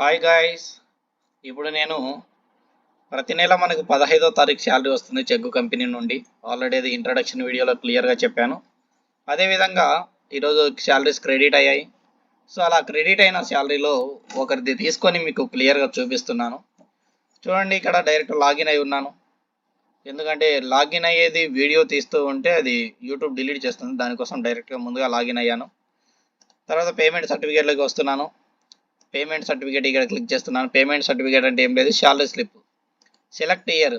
Hi guys ఇప్పుడు నేను ప్రతి నెల మనకు పదహైదో తారీఖు శాలరీ వస్తుంది చెగ్గు కంపెనీ నుండి. ఆల్రెడీ అది ఇంట్రడక్షన్ వీడియోలో క్లియర్గా చెప్పాను. అదేవిధంగా ఈరోజు శాలరీస్ క్రెడిట్ అయ్యాయి. సో అలా క్రెడిట్ అయిన శాలరీలో ఒకరిది తీసుకొని మీకు క్లియర్గా చూపిస్తున్నాను. చూడండి ఇక్కడ డైరెక్ట్ లాగిన్ అయి ఉన్నాను. ఎందుకంటే లాగిన్ అయ్యేది వీడియో తీస్తూ ఉంటే అది యూట్యూబ్ డిలీట్ చేస్తుంది. దానికోసం డైరెక్ట్గా ముందుగా లాగిన్ అయ్యాను. తర్వాత పేమెంట్ సర్టిఫికేట్లోకి వస్తున్నాను. పేమెంట్ సర్టిఫికేట్ ఇక్కడ క్లిక్ చేస్తున్నాను. పేమెంట్ సర్టిఫికేట్ అంటే ఏం లేదు శాలరీ స్లిప్. సెలెక్ట్ ఇయర్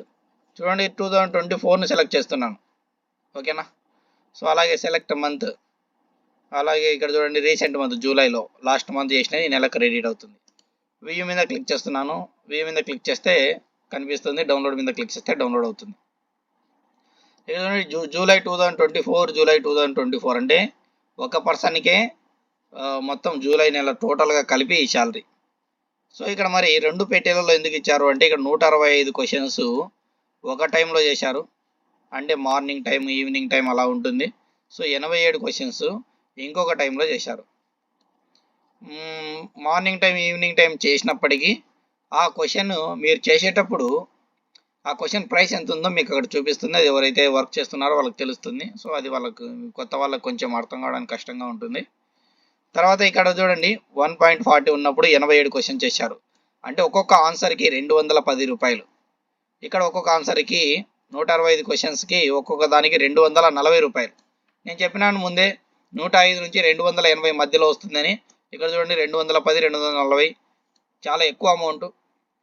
చూడండి టూ థౌజండ్ ట్వంటీ ఫోర్ని సెలెక్ట్ చేస్తున్నాను. ఓకేనా? సో అలాగే సెలెక్ట్ మంత్ అలాగే ఇక్కడ చూడండి రీసెంట్ మంత్ జూలైలో. లాస్ట్ మంత్ చేసిన ఈ నెల క్రెడిట్ అవుతుంది. వ్యూ మీద క్లిక్ చేస్తున్నాను. వ్యూ మీద క్లిక్ చేస్తే కనిపిస్తుంది. డౌన్లోడ్ మీద క్లిక్ చేస్తే డౌన్లోడ్ అవుతుంది. ఇక్కడ చూడండి zoo July two thousand twenty four July two thousand twenty four అంటే ఒక పర్సన్కే మొత్తం జూలై నెల టోటల్గా కలిపి ఈ శాలరీ. సో ఇక్కడ మరి రెండు పెట్టెలలో ఎందుకు ఇచ్చారు అంటే ఇక్కడ నూట అరవై ఐదు క్వశ్చన్స్ ఒక టైంలో చేశారు. అంటే మార్నింగ్ టైం ఈవినింగ్ టైం అలా ఉంటుంది. సో ఎనభై ఏడు క్వశ్చన్స్ ఇంకొక టైంలో చేశారు. మార్నింగ్ టైం ఈవినింగ్ టైం చేసినప్పటికీ ఆ క్వశ్చన్ మీరు చేసేటప్పుడు ఆ క్వశ్చన్ ప్రైస్ ఎంత ఉందో మీకు అక్కడ చూపిస్తుంది. అది ఎవరైతే వర్క్ చేస్తున్నారో వాళ్ళకి తెలుస్తుంది. సో అది వాళ్ళకు కొత్త వాళ్ళకి కొంచెం అర్థం కావడానికి కష్టంగా ఉంటుంది. తర్వాత ఇక్కడ చూడండి వన్ పాయింట్ ఫార్టీ ఉన్నప్పుడు ఎనభై ఏడు క్వశ్చన్ చేశారు. అంటే ఒక్కొక్క ఆన్సర్కి రెండు వందల పది రూపాయలు. ఇక్కడ ఒక్కొక్క ఆన్సర్కి నూట అరవై ఐదు క్వశ్చన్స్కి ఒక్కొక్క దానికి రెండు వందల నలభై రూపాయలు. నేను చెప్పినాను ముందే నూట ఐదు నుంచి రెండు వందల ఎనభై మధ్యలో వస్తుందని. ఇక్కడ చూడండి రెండు వందల పది రెండు వందల నలభై. చాలా ఎక్కువ అమౌంట్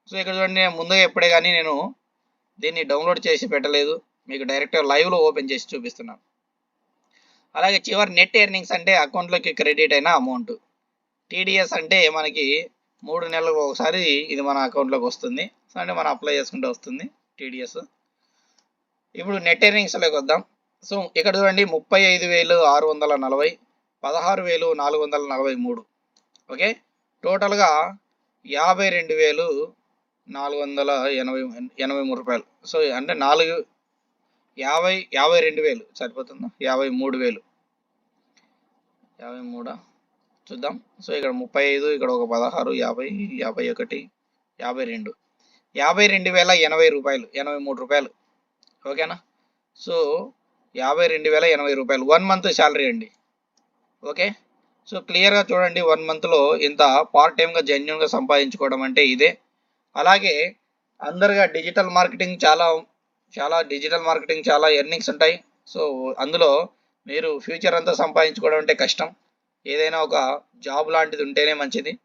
సో ఇక్కడ చూడండి నేను ముందుగా ఎప్పుడే కానీ నేను దీన్ని డౌన్లోడ్ చేసి పెట్టలేదు. మీకు డైరెక్ట్గా లైవ్లో ఓపెన్ చేసి చూపిస్తున్నాను. అలాగే చివరి నెట్ ఎర్నింగ్స్ అంటే అకౌంట్లోకి క్రెడిట్ అయిన అమౌంట్. టీడీఎస్ అంటే మనకి మూడు నెలలకు ఒకసారి ఇది మన అకౌంట్లోకి వస్తుంది. సో అంటే మనం అప్లై చేసుకుంటే వస్తుంది టీడీఎస్. ఇప్పుడు నెట్ ఎర్నింగ్స్లోకి వద్దాం. సో ఇక్కడ చూడండి ముప్పై ఐదు వేలు ఆరు వందల నలభై పదహారు వేలు నాలుగు వందల నలభై మూడు. ఓకే? టోటల్గా యాభై రెండు వేలు నాలుగు వందల ఎనభై ఎనభై మూడు రూపాయలు. సో అంటే నాలుగు యాభై యాభై రెండు వేలు. సరిపోతుందా? యాభై మూడు వేలు. యాభై మూడా? చూద్దాం. సో ఇక్కడ ముప్పై ఐదు ఇక్కడ ఒక పదహారు యాభై యాభై ఒకటి యాభై రెండు. యాభై రెండు వేల ఎనభై రూపాయలు ఎనభై మూడు రూపాయలు. ఓకేనా? సో యాభై రెండు వేల ఎనభై రూపాయలు. వన్ మంత్ శాలరీ అండి. ఓకే? సో క్లియర్గా చూడండి వన్ మంత్లో ఇంత పార్ట్ టైంగా జెన్యున్గా సంపాదించుకోవడం అంటే ఇదే. అలాగే అందరుగా డిజిటల్ మార్కెటింగ్ చాలా చాలా డిజిటల్ మార్కెటింగ్ చాలా ఎర్నింగ్స్ ఉంటాయి. సో అందులో మీరు ఫ్యూచర్ అంతా సంపాదించుకోవడం అంటే కష్టం. ఏదైనా ఒక జాబ్ లాంటిది ఉంటేనే మంచిది.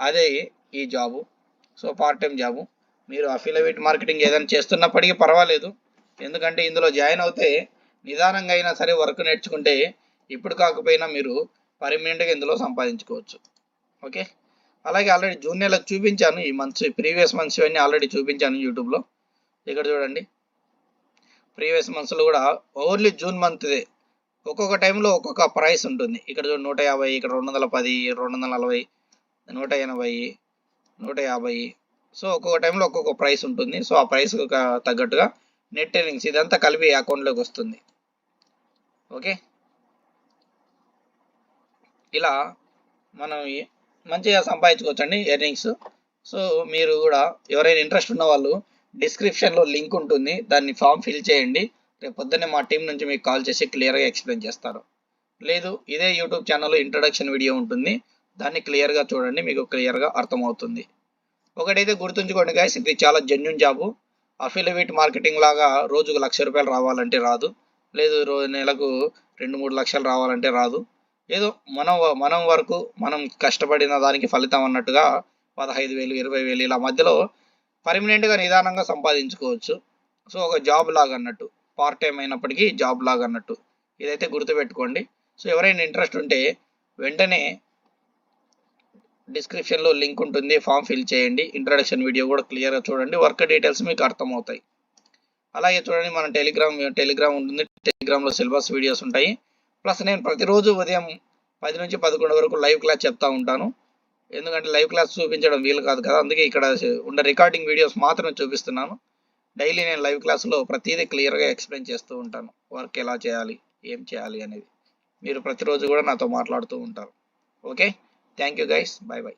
అదే ఈ job so part time job మీరు అఫిలవిట్ మార్కెటింగ్ ఏదైనా చేస్తున్నప్పటికీ పర్వాలేదు. ఎందుకంటే ఇందులో జాయిన్ అవుతే నిదానంగా అయినా సరే వర్క్ నేర్చుకుంటే ఇప్పుడు కాకపోయినా మీరు పర్మనెంట్గా ఇందులో సంపాదించుకోవచ్చు. ఓకే? అలాగే ఆల్రెడీ జూన్ నెలకు చూపించాను. ఈ మంత్స్ ప్రీవియస్ మంత్స్ అన్నీ ఆల్రెడీ చూపించాను యూట్యూబ్లో. ఇక్కడ చూడండి. ప్రీవియస్ మంత్స్లో కూడా ఓన్లీ జూన్ మంత్దే ఒక్కొక్క టైంలో ఒక్కొక్క ప్రైస్ ఉంటుంది. ఇక్కడ చూడండి నూట యాభై ఇక్కడ రెండు వందల పది రెండు వందల నలభై నూట ఎనభై నూట యాభై. సో ఒక్కొక్క టైంలో ఒక్కొక్క ప్రైస్ ఉంటుంది. సో ఆ ప్రైస్ తగ్గట్టుగా నెట్ ఎర్నింగ్స్ ఇదంతా కలిపి అకౌంట్లోకి వస్తుంది. ఓకే? ఇలా మనం మంచిగా సంపాదించుకోవచ్చండి ఎర్నింగ్స్ సో మీరు కూడా ఎవరైనా ఇంట్రెస్ట్ ఉన్న వాళ్ళు డిస్క్రిప్షన్లో లింక్ ఉంటుంది. దాన్ని ఫామ్ ఫిల్ చేయండి. రేపు పొద్దున్నే మా టీం నుంచి మీకు కాల్ చేసి క్లియర్గా ఎక్స్ప్లెయిన్ చేస్తారు. లేదు ఇదే యూట్యూబ్ ఛానల్లో ఇంట్రడక్షన్ వీడియో ఉంటుంది. దాన్ని క్లియర్గా చూడండి మీకు క్లియర్గా అర్థమవుతుంది. ఒకటైతే గుర్తుంచుకోండి గాయస్ ఇది చాలా జెన్యున్ జాబు అఫిలివేట్ మార్కెటింగ్ లాగా రోజుకు లక్ష రూపాయలు రావాలంటే రాదు. లేదు రోజు నెలకు రెండు మూడు లక్షలు రావాలంటే రాదు. ఏదో మనం మనం వరకు మనం కష్టపడిన దానికి ఫలితం అన్నట్టుగా పదహైదు వేలు ఇరవై వేలు ఇలా మధ్యలో పర్మనెంట్గా నిదానంగా సంపాదించుకోవచ్చు. సో ఒక జాబ్ లాగా అన్నట్టు పార్ట్ టైం అయినప్పటికీ జాబ్ లాగా అన్నట్టు. ఇదైతే గుర్తుపెట్టుకోండి. సో ఎవరైనా ఇంట్రెస్ట్ ఉంటే వెంటనే డిస్క్రిప్షన్లో లింక్ ఉంటుంది. ఫామ్ ఫిల్ చేయండి. ఇంట్రడక్షన్ వీడియో కూడా క్లియర్గా చూడండి. వర్క్ డీటెయిల్స్ మీకు అర్థమవుతాయి. అలాగే చూడండి మన టెలిగ్రామ్ టెలిగ్రామ్ ఉంటుంది. టెలిగ్రామ్లో సిలబస్ వీడియోస్ ఉంటాయి. ప్లస్ నేను ప్రతిరోజు ఉదయం పది నుంచి పదకొండు వరకు లైవ్ క్లాస్ చెప్తా ఉంటాను. ఎందుకంటే లైవ్ క్లాస్ చూపించడం వీలు కాదు కదా. అందుకే ఇక్కడ ఉన్న రికార్డింగ్ వీడియోస్ మాత్రం చూపిస్తున్నాను. డైలీ నేను లైవ్ క్లాస్లో ప్రతిదీ క్లియర్గా ఎక్స్ప్లెయిన్ చేస్తూ ఉంటాను. వర్క్ ఎలా చేయాలి? ఏం చేయాలి అనేది. మీరు ప్రతిరోజు కూడా నాతో మాట్లాడుతూ ఉంటారు. Okay? Thank you guys. Bye bye